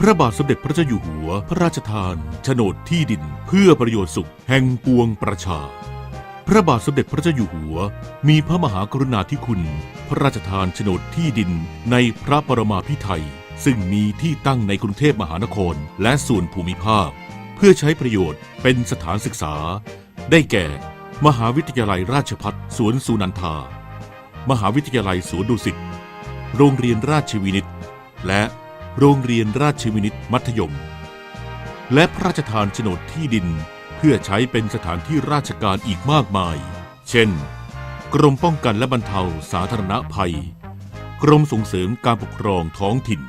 พระบาทสมเด็จพระเจ้าอยู่หัว พระราชทานโฉนดที่ดินเพื่อประโยชน์สุขแห่งปวงประชา พระบาทสมเด็จพระเจ้าอยู่หัว มีพระมหากรุณาธิคุณ พระราชทานโฉนดที่ดินในพระปรมาภิไธยซึ่งมีที่ตั้งในกรุงเทพมหานครและส่วนภูมิภาค เพื่อใช้ประโยชน์เป็นสถานศึกษา ได้แก่ มหาวิทยาลัยราชพัฒสวนสุนันทา มหาวิทยาลัยสวนดุสิต โรงเรียนราชวินิต และ โรงเรียนราชวินิตมัธยม และพระราชทานโฉนดที่ดินเพื่อใช้เป็นสถานที่ราชการอีกมากมาย เช่น กรมป้องกันและบรรเทาสาธารณภัย กรมส่งเสริมการปกครองท้องถิ่น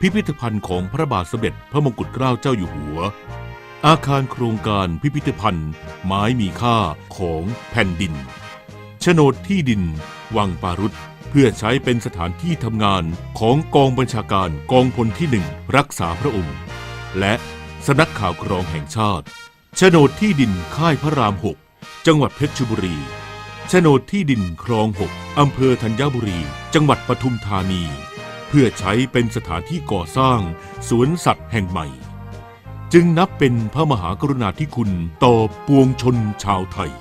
พิพิธภัณฑ์ของพระบาทสมเด็จพระมงกุฎเกล้าเจ้าอยู่หัว อาคารโครงการพิพิธภัณฑ์ ไม้มีค่าของแผ่นดิน โฉนดที่ดิน วังปารุษเพื่อใช้เป็นสถานที่ทำงานของกองบัญชาการกองพลที่หนึ่งรักษาพระองค์ และสนักข่าวกรองแห่งชาติโฉนดที่ดินค่ายพระรามหกจังหวัดเพชรบุรีโฉนดที่ดินคลองหกอำเภอธัญบุรี จังหวัดปทุมธานี เพื่อใช้เป็นสถานที่ก่อสร้างสวนสัตว์แห่งใหม่ จึงนับเป็นพระมหากรุณาธิคุณต่อปวงชนชาวไทย